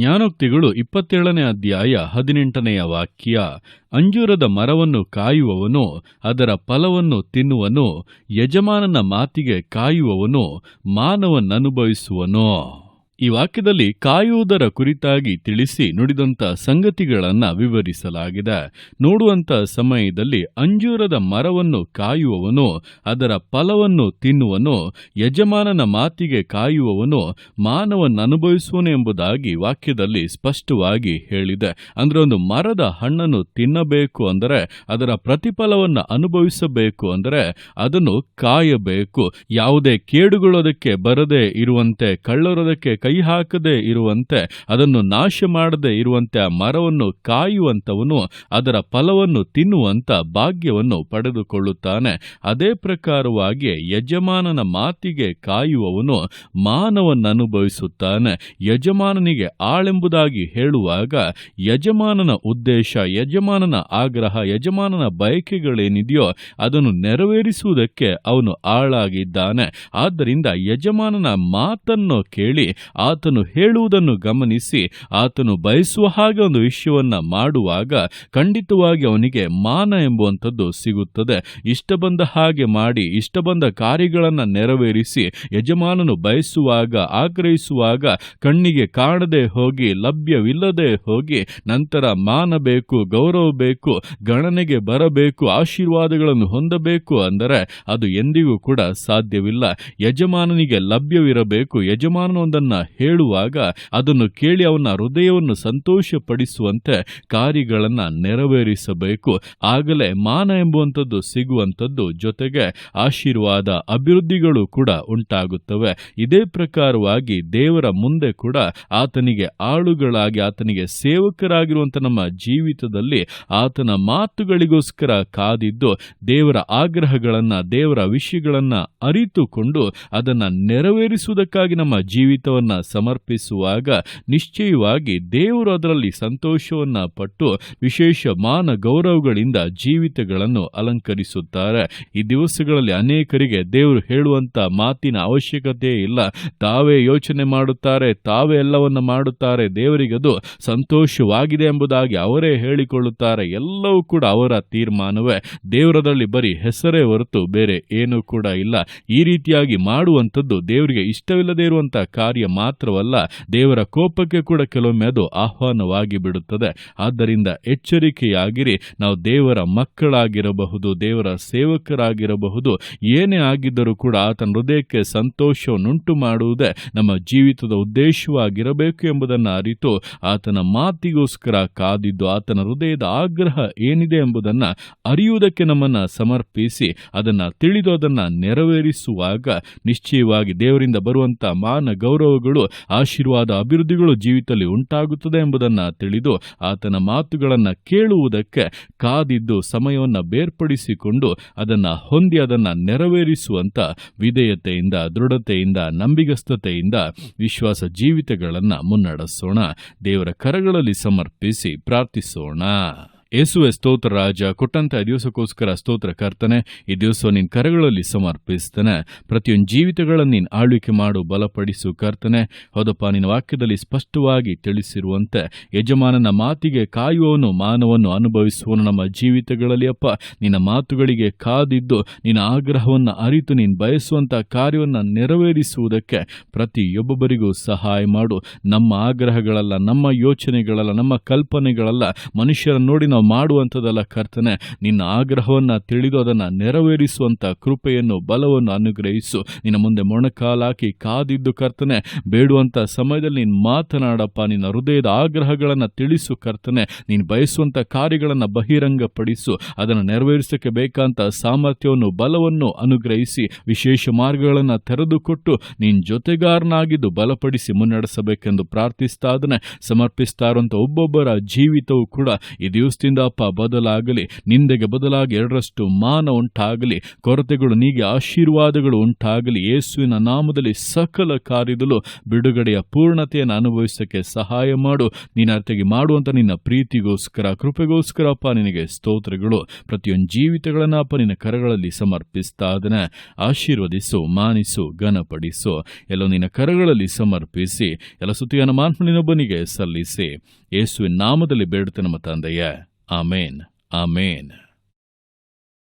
ಜ್ಞಾನೋಕ್ತಿಗಳು ಇಪ್ಪತ್ತೇಳನೇ ಅಧ್ಯಾಯ ಹದಿನೆಂಟನೆಯ ವಾಕ್ಯ. ಅಂಜೂರದ ಮರವನ್ನು ಕಾಯುವವನು, ಅದರ ಫಲವನ್ನು ತಿನ್ನುವನು, ಯಜಮಾನನ ಮಾತಿಗೆ ಕಾಯುವವನು ಮಾನವನ್ನನುಭವಿಸುವನು ಈ ವಾಕ್ಯದಲ್ಲಿ ಕಾಯುವುದರ ಕುರಿತಾಗಿ ತಿಳಿಸಿ ನುಡಿದಂಥ ಸಂಗತಿಗಳನ್ನು ವಿವರಿಸಲಾಗಿದೆ. ನೋಡುವಂಥ ಸಮಯದಲ್ಲಿ ಅಂಜೂರದ ಮರವನ್ನು ಕಾಯುವವನು, ಅದರ ಫಲವನ್ನು ತಿನ್ನುವನು, ಯಜಮಾನನ ಮಾತಿಗೆ ಕಾಯುವವನು ಮಾನವನ್ನನುಭವಿಸುವನು ಎಂಬುದಾಗಿ ವಾಕ್ಯದಲ್ಲಿ ಸ್ಪಷ್ಟವಾಗಿ ಹೇಳಿದೆ. ಅಂದರೆ ಒಂದು ಮರದ ಹಣ್ಣನ್ನು ತಿನ್ನಬೇಕು ಅಂದರೆ, ಅದರ ಪ್ರತಿಫಲವನ್ನು ಅನುಭವಿಸಬೇಕು ಅಂದರೆ ಅದನ್ನು ಕಾಯಬೇಕು. ಯಾವುದೇ ಕೇಡುಗಳೋದಕ್ಕೆ ಬರದೇ ಇರುವಂತೆ ಕಳ್ಳರೋದಕ್ಕೆ ಹಾಕದೆ ಇರುವಂತೆ, ಅದನ್ನು ನಾಶ ಮಾಡದೇ ಇರುವಂತೆ ಆ ಮರವನ್ನು ಕಾಯುವಂತವನು ಅದರ ಫಲವನ್ನು ತಿನ್ನುವಂತ ಭಾಗ್ಯವನ್ನು ಪಡೆದುಕೊಳ್ಳುತ್ತಾನೆ. ಅದೇ ಪ್ರಕಾರವಾಗಿ ಯಜಮಾನನ ಮಾತಿಗೆ ಕಾಯುವವನು ಮಾನವನ್ನನುಭವಿಸುತ್ತಾನೆ ಯಜಮಾನನಿಗೆ ಆಳೆಂಬುದಾಗಿ ಹೇಳುವಾಗ, ಯಜಮಾನನ ಉದ್ದೇಶ, ಯಜಮಾನನ ಆಗ್ರಹ, ಯಜಮಾನನ ಬಯಕೆಗಳೇನಿದೆಯೋ ಅದನ್ನು ನೆರವೇರಿಸುವುದಕ್ಕೆ ಅವನು ಆಳಾಗಿದ್ದಾನೆ. ಆದ್ದರಿಂದ ಯಜಮಾನನ ಮಾತನ್ನು ಕೇಳಿ ಆತನು ಹೇಳುವುದನ್ನು ಗಮನಿಸಿ ಆತನು ಬಯಸುವ ಹಾಗೆ ಒಂದು ವಿಷಯವನ್ನ ಮಾಡುವಾಗ ಖಂಡಿತವಾಗಿ ಅವನಿಗೆ ಮಾನ ಎಂಬುವಂಥದ್ದು ಸಿಗುತ್ತದೆ. ಇಷ್ಟ ಬಂದ ಹಾಗೆ ಮಾಡಿ, ಇಷ್ಟ ಬಂದ ಕಾರ್ಯಗಳನ್ನು ನೆರವೇರಿಸಿ, ಯಜಮಾನನು ಬಯಸುವಾಗ, ಆಗ್ರಹಿಸುವಾಗ ಕಣ್ಣಿಗೆ ಕಾಣದೆ ಹೋಗಿ, ಲಭ್ಯವಿಲ್ಲದೆ ಹೋಗಿ, ನಂತರ ಮಾನ ಬೇಕು, ಗೌರವ ಬೇಕು, ಗಣನೆಗೆ ಬರಬೇಕು, ಆಶೀರ್ವಾದಗಳನ್ನು ಹೊಂದಬೇಕು ಅಂದರೆ ಅದು ಎಂದಿಗೂ ಕೂಡ ಸಾಧ್ಯವಿಲ್ಲ. ಯಜಮಾನನಿಗೆ ಲಭ್ಯವಿರಬೇಕು. ಯಜಮಾನನೊಂದನ್ನ ಹೇಳುವಾಗ ಅದನ್ನು ಕೇಳಿ ಅವನ ಹೃದಯವನ್ನು ಸಂತೋಷಪಡಿಸುವಂತೆ ಕಾರ್ಯಗಳನ್ನು ನೆರವೇರಿಸಬೇಕು. ಆಗಲೇ ಮಾನ ಎಂಬುವಂಥದ್ದು ಸಿಗುವಂಥದ್ದು ಜೊತೆಗೆ ಆಶೀರ್ವಾದ, ಅಭಿವೃದ್ಧಿಗಳು ಕೂಡ ಉಂಟಾಗುತ್ತವೆ. ಇದೇ ಪ್ರಕಾರವಾಗಿ ದೇವರ ಮುಂದೆ ಕೂಡ ಆತನಿಗೆ ಆಳುಗಳಾಗಿ, ಆತನಿಗೆ ಸೇವಕರಾಗಿರುವಂಥ ನಮ್ಮ ಜೀವಿತದಲ್ಲಿ ಆತನ ಮಾತುಗಳಿಗೋಸ್ಕರ ಕಾದಿದ್ದು ದೇವರ ಆಗ್ರಹಗಳನ್ನ, ದೇವರ ವಿಷಯಗಳನ್ನು ಅರಿತುಕೊಂಡು ಅದನ್ನ ನೆರವೇರಿಸುವುದಕ್ಕಾಗಿ ನಮ್ಮ ಜೀವಿತವನ್ನ ಸಮರ್ಪಿಸುವಾಗ ನಿಶ್ಚಯವಾಗಿ ದೇವರು ಅದರಲ್ಲಿ ಸಂತೋಷವನ್ನ ಪಟ್ಟು ವಿಶೇಷ ಮಾನ ಗೌರವಗಳಿಂದ ಜೀವಿತಗಳನ್ನು ಅಲಂಕರಿಸುತ್ತಾರೆ. ಈ ದಿವಸಗಳಲ್ಲಿ ಅನೇಕರಿಗೆ ದೇವರು ಹೇಳುವಂತ ಮಾತಿನ ಅವಶ್ಯಕತೆ ಇಲ್ಲ. ತಾವೇ ಯೋಚನೆ ಮಾಡುತ್ತಾರೆ, ತಾವೇ ಎಲ್ಲವನ್ನ ಮಾಡುತ್ತಾರೆ ದೇವರಿಗದು ಸಂತೋಷವಾಗಿದೆ ಎಂಬುದಾಗಿ ಅವರೇ ಹೇಳಿಕೊಳ್ಳುತ್ತಾರೆ. ಎಲ್ಲವೂ ಕೂಡ ಅವರ ತೀರ್ಮಾನವೇ. ದೇವರದಲ್ಲಿ ಬರೀ ಹೆಸರೇ ಹೊರತು ಬೇರೆ ಏನೂ ಕೂಡ ಇಲ್ಲ. ಈ ರೀತಿಯಾಗಿ ಮಾಡುವಂಥದ್ದು ದೇವರಿಗೆ ಇಷ್ಟವಿಲ್ಲದೇ ಇರುವಂತಹ ಕಾರ್ಯ ಮಾತ್ರವಲ್ಲ, ದೇವರ ಕೋಪಕ್ಕೆ ಕೂಡ ಕೆಲವೊಮ್ಮೆ ಅದು ಆಹ್ವಾನವಾಗಿ ಬಿಡುತ್ತದೆ. ಆದ್ದರಿಂದ ಎಚ್ಚರಿಕೆಯಾಗಿರಿ. ನಾವು ದೇವರ ಮಕ್ಕಳಾಗಿರಬಹುದು, ದೇವರ ಸೇವಕರಾಗಿರಬಹುದು. ಏನೇ ಆಗಿದ್ದರೂ ಕೂಡ ಆತನ ಹೃದಯಕ್ಕೆ ಸಂತೋಷವನ್ನುಂಟು ಮಾಡುವುದೇ ನಮ್ಮ ಜೀವಿತದ ಉದ್ದೇಶವಾಗಿರಬೇಕು ಎಂಬುದನ್ನು ಅರಿತು ಆತನ ಮಾತಿಗೋಸ್ಕರ ಕಾದಿದ್ದು ಆತನ ಹೃದಯದ ಆಗ್ರಹ ಏನಿದೆ ಎಂಬುದನ್ನು ಅರಿಯುವುದಕ್ಕೆ ನಮ್ಮನ್ನು ಸಮರ್ಪಿಸಿ, ಅದನ್ನು ತಿಳಿದು ಅದನ್ನು ನೆರವೇರಿಸುವಾಗ ನಿಶ್ಚಯವಾಗಿ ದೇವರಿಂದ ಬರುವಂತಹ ಮಾನ ಗೌರವಗಳು ಆಶೀರ್ವಾದ ಅಭಿವೃದ್ಧಿಗಳು ಜೀವಿತದಲ್ಲಿ ಉಂಟಾಗುತ್ತದೆ ಎಂಬುದನ್ನು ತಿಳಿದು ಆತನ ಮಾತುಗಳನ್ನು ಕೇಳುವುದಕ್ಕೆ ಕಾದಿದ್ದು ಸಮಯವನ್ನು ಬೇರ್ಪಡಿಸಿಕೊಂಡು ಅದನ್ನು ಹೊಂದಿ ಅದನ್ನು ನೆರವೇರಿಸುವಂತ ವಿಧೇಯತೆಯಿಂದ, ದೃಢತೆಯಿಂದ, ನಂಬಿಗಸ್ತತೆಯಿಂದ ವಿಶ್ವಾಸ ಜೀವಿತಗಳನ್ನು ಮುನ್ನಡೆಸೋಣ. ದೇವರ ಕರಗಳಲ್ಲಿ ಸಮರ್ಪಿಸಿ ಪ್ರಾರ್ಥಿಸೋಣ. ಯೇಸುವೆ ಸ್ತೋತ್ರ ರಾಜ, ಕೊಟ್ಟಂತ ದಿವಸಕ್ಕೋಸ್ಕರ ಸ್ತೋತ್ರ ಕರ್ತನೆ, ಈ ದಿವಸ ನಿನ್ನ ಕರಗಳಲ್ಲಿ ಸಮರ್ಪಿಸ್ತಾನೆ. ಪ್ರತಿಯೊಂದು ಜೀವಿತಗಳನ್ನು ನೀನು ಆಳ್ವಿಕೆ ಮಾಡು, ಬಲಪಡಿಸು ಕರ್ತನೆ. ಹೌದಪ್ಪ, ನಿನ್ನ ವಾಕ್ಯದಲ್ಲಿ ಸ್ಪಷ್ಟವಾಗಿ ತಿಳಿಸಿರುವಂತೆ, ಯಜಮಾನನ ಮಾತಿಗೆ ಕಾಯುವವನು ಮಾನವನ್ನು ಅನುಭವಿಸುವನು ನಮ್ಮ ಜೀವಿತಗಳಲ್ಲಿ, ಅಪ್ಪ. ನಿನ್ನ ಮಾತುಗಳಿಗೆ ಕಾದಿದ್ದು, ನಿನ್ನ ಆಗ್ರಹವನ್ನು ಅರಿತು, ನೀನು ಬಯಸುವಂಥ ಕಾರ್ಯವನ್ನು ನೆರವೇರಿಸುವುದಕ್ಕೆ ಪ್ರತಿಯೊಬ್ಬೊಬ್ಬರಿಗೂ ಸಹಾಯ ಮಾಡು. ನಮ್ಮ ಆಗ್ರಹಗಳಲ್ಲ, ನಮ್ಮ ಯೋಚನೆಗಳಲ್ಲ, ನಮ್ಮ ಕಲ್ಪನೆಗಳಲ್ಲ. ಮನುಷ್ಯರ ನೋಡಿ ನಾವು ಮಾಡುವಂಥದ್ದಲ್ಲ ಕರ್ತನೆ, ನಿನ್ನ ಆಗ್ರಹವನ್ನು ತಿಳಿದು ಅದನ್ನು ನೆರವೇರಿಸುವಂಥ ಕೃಪೆಯನ್ನು, ಬಲವನ್ನು ಅನುಗ್ರಹಿಸು. ನಿನ್ನ ಮುಂದೆ ಮೊಣಕಾಲಾಕಿ ಕಾದಿದ್ದು ಕರ್ತನೆ, ಬೇಡುವಂಥ ಸಮಯದಲ್ಲಿ ನೀನು ಮಾತನಾಡಪ್ಪ, ನಿನ್ನ ಹೃದಯದ ಆಗ್ರಹಗಳನ್ನು ತಿಳಿಸು ಕರ್ತನೆ. ನೀನು ಬಯಸುವಂಥ ಕಾರ್ಯಗಳನ್ನು ಬಹಿರಂಗಪಡಿಸು. ಅದನ್ನು ನೆರವೇರಿಸಕ್ಕೆ ಬೇಕಾದಂಥ ಸಾಮರ್ಥ್ಯವನ್ನು, ಬಲವನ್ನು ಅನುಗ್ರಹಿಸಿ, ವಿಶೇಷ ಮಾರ್ಗಗಳನ್ನು ತೆರೆದುಕೊಟ್ಟು ನಿನ್ನ ಜೊತೆಗಾರನಾಗಿದ್ದು ಬಲಪಡಿಸಿ ಮುನ್ನಡೆಸಬೇಕೆಂದು ಪ್ರಾರ್ಥಿಸ್ತಾ ಅದನ್ನೇ ಸಮರ್ಪಿಸ್ತಾ ಇರುವಂಥ ಒಬ್ಬೊಬ್ಬರ ಜೀವಿತವೂ ಕೂಡ ಈ ಅಪ್ಪ, ಬದಲಾಗಲಿ. ನಿಂದೆಗೆ ಬದಲಾಗಿ ಎರಡರಷ್ಟು ಮಾನ ಉಂಟಾಗಲಿ. ಕೊರತೆಗಳು ನೀಗೆ ಆಶೀರ್ವಾದಗಳು ಉಂಟಾಗಲಿ. ಯೇಸುವಿನ ನಾಮದಲ್ಲಿ ಸಕಲ ಕಾರ್ಯದಲ್ಲೂ ಬಿಡುಗಡೆಯ ಪೂರ್ಣತೆಯನ್ನು ಅನುಭವಿಸಕ್ಕೆ ಸಹಾಯ ಮಾಡು. ನಿನ್ನ ಅರ್ಥಗೆ ಮಾಡುವಂತ ನಿನ್ನ ಪ್ರೀತಿಗೋಸ್ಕರ, ಕೃಪೆಗೋಸ್ಕರ ಅಪ್ಪ, ನಿನಗೆ ಸ್ತೋತ್ರಗಳು. ಪ್ರತಿಯೊಂದು ಜೀವಿತಗಳನ್ನ ಅಪ್ಪ, ನಿನ್ನ ಕರಗಳಲ್ಲಿ ಸಮರ್ಪಿಸ್ತಾ ಅದನ್ನ ಆಶೀರ್ವದಿಸು, ಮಾನಿಸು, ಘನಪಡಿಸು. ಎಲ್ಲ ನಿನ್ನ ಕರಗಳಲ್ಲಿ ಸಮರ್ಪಿಸಿ. ಎಲ್ಲ ಸುತ್ತಿಗನ ಮಾನ್ಮನಿನೊಬ್ಬನಿಗೆ ಸಲ್ಲಿಸಿ. ಯೇಸುವಿನ ನಾಮದಲ್ಲಿ ಬೇಡುತ್ತೆ ನಮ್ಮ ತಂದೆಯೇ. Amen. Amen.